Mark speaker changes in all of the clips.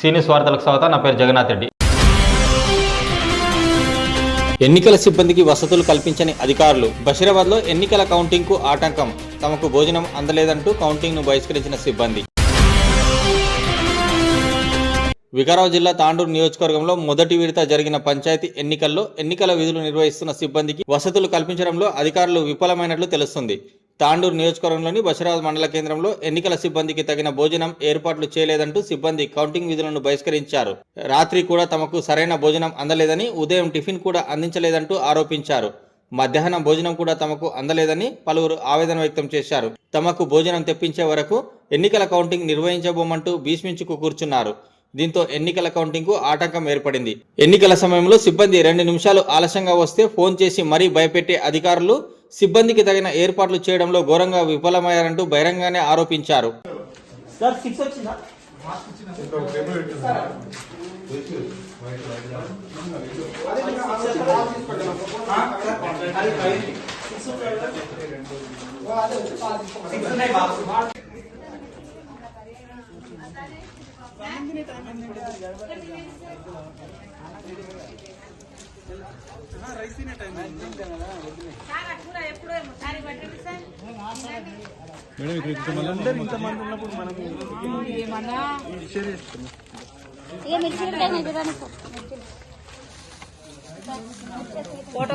Speaker 1: సీనియస్ వార్తలకు స్వాగతం నా పేరు జగన్నాథ్ రెడ్డి.
Speaker 2: ఎన్నికల సిబ్బందికి వసతులు కల్పించని అధికారులు బషీరాబాద్లో ఎన్నికల కౌంటింగ్కు ఆటంకం. తమకు భోజనం అందలేదంటూ కౌంటింగ్ను బహిష్కరించిన సిబ్బంది. వికారాబాద్ జిల్లా తాండూరు నియోజకవర్గంలో మొదటి విడత జరిగిన పంచాయతీ ఎన్నికల్లో ఎన్నికల విధులు నిర్వహిస్తున్న సిబ్బందికి వసతులు కల్పించడంలో అధికారులు విఫలమైనట్లు తెలుస్తుంది. తాండూరు నియోజకవర్గంలోని బసరాజ్ మండల కేంద్రంలో ఎన్నికల సిబ్బందికి తగిన భోజనం ఏర్పాట్లు చేయలేదంటూ సిబ్బంది కౌంటింగ్ విధులను బహిష్కరించారు. రాత్రి కూడా తమకు సరైన భోజనం అందలేదని ఉదయం టిఫిన్ కూడా అందించలేదంటూ ఆరోపించారు. మధ్యాహ్నం భోజనం కూడా తమకు అందలేదని పలువురు ఆవేదన వ్యక్తం చేశారు. తమకు భోజనం తెప్పించే వరకు ఎన్నికల కౌంటింగ్ నిర్వహించబోమంటూ భీష్మించుకు కూర్చున్నారు. దీంతో ఎన్నికల కౌంటింగ్కు ఆటంకం ఏర్పడింది. ఎన్నికల సమయంలో సిబ్బంది రెండు నిమిషాలు ఆలస్యంగా వస్తే ఫోన్ చేసి మరీ భయపెట్టే అధికారులు సిబ్బందికి తగిన ఏర్పాట్లు చేయడంలో ఘోరంగా విఫలమయ్యారంటూ బహిరంగానే ఆరోపించారు.
Speaker 3: సార్ కూర ఎప్పుడు సారి పట్టండి సార్
Speaker 4: ఇక మిర్చి ఉంటాయి చూడండి
Speaker 3: ఫోటో.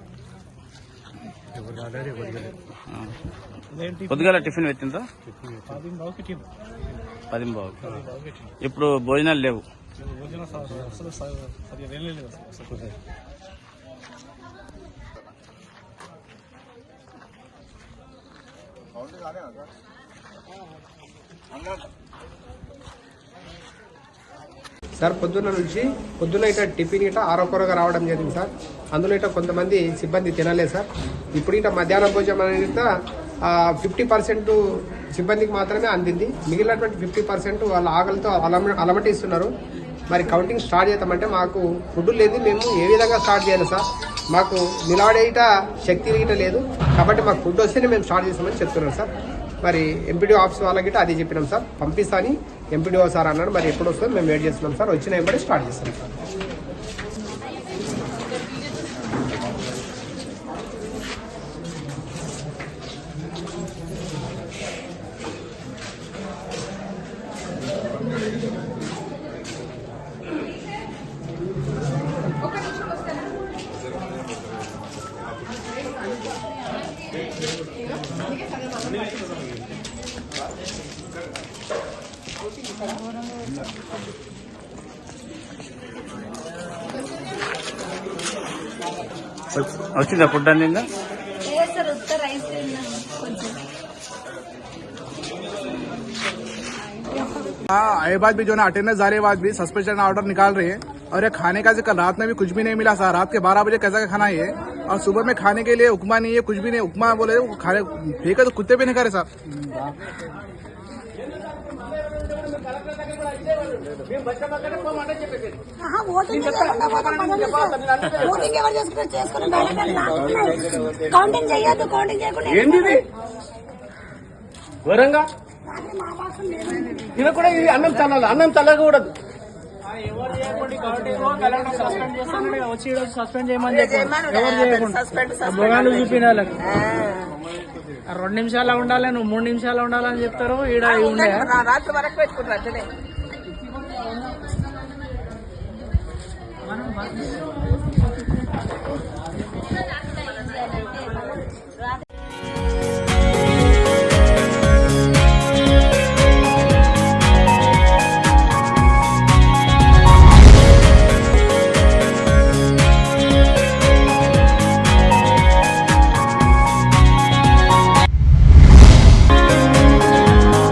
Speaker 5: పొద్దుగాల టిఫిన్ పెట్టిందా. పది బావు ఇప్పుడు భోజనాలు లేవు.
Speaker 6: సార్ పొద్దున్న నుంచి పొద్దున్న ఇట టిఫిన్ ఇట ఆరోకరగా రావడం జరిగింది సార్. అందులో ఇట కొంతమంది సిబ్బంది తినలేదు సార్. ఇప్పుడు ఇట మధ్యాహ్నం భోజనం అనేది ఫిఫ్టీ పర్సెంట్ సిబ్బందికి మాత్రమే అందింది. మిగిలినటువంటి ఫిఫ్టీ పర్సెంట్ వాళ్ళ ఆకలితో అలమ అలమటిస్తున్నారు. మరి కౌంటింగ్ స్టార్ట్ చేద్దామంటే మాకు ఫుడ్ లేదు మేము ఏ విధంగా స్టార్ట్ చేయాలి సార్? మాకు నిలబడేట శక్తి లేదు. కాబట్టి మాకు ఫుడ్ వస్తేనే మేము స్టార్ట్ చేస్తామని చెప్తున్నాం సార్. మరి ఎంపీడీ ఆఫీస్ వాళ్ళకి అది చెప్పినాం సార్. పంపిస్తాని. ఎంపీడీఓ సార్ అన్నాడు. మరి ఎప్పుడు వస్తుందో మేము వెయిట్ చేస్తున్నాం సార్. వచ్చిన వెంబడి స్టార్ట్ చేస్తాం సార్.
Speaker 5: వచ్చిందా ఫుడ్ అందిందా
Speaker 4: సార్ ఉత్త రైస్ తిన్నాను కొంచెం
Speaker 7: हाँ ये बात भी जो ना अटेंडेंस जा रही बात भी सस्पेंशन ऑर्डर निकाल रही है और ये खाने का जो कल रात में भी कुछ भी नहीं मिला सर रात के बारह बजे कैसा का खाना है ये और सुबह में खाने के लिए उपमा नहीं है कुछ भी नहीं उपमा बोले वो खाने फेंके तो कुत्ते भी नहीं करे सर
Speaker 4: ఆహా, ఓటింగ్ ఎవరు చేసుకుంటారు? చేసుకుని. కౌంటింగ్ చేయొద్దు కౌంటింగ్ చేయకుండా
Speaker 6: ఏంటిది? ఘోరంగా. ఇది కూడా ఇది అన్నం చల్లాలి అన్నం చల్లకూడదు.
Speaker 8: సస్పెండ్ చేయమని చెప్పారు. ఎవరు చేయకుండా. రెండు నిమిషాలు ఉండాలి నువ్వు మూడు నిమిషాలు ఉండాలని చెప్తారు ఈడ ఉండే.
Speaker 3: రాత్రి వరకు పెట్టుకుంటారు అట్లనే మనం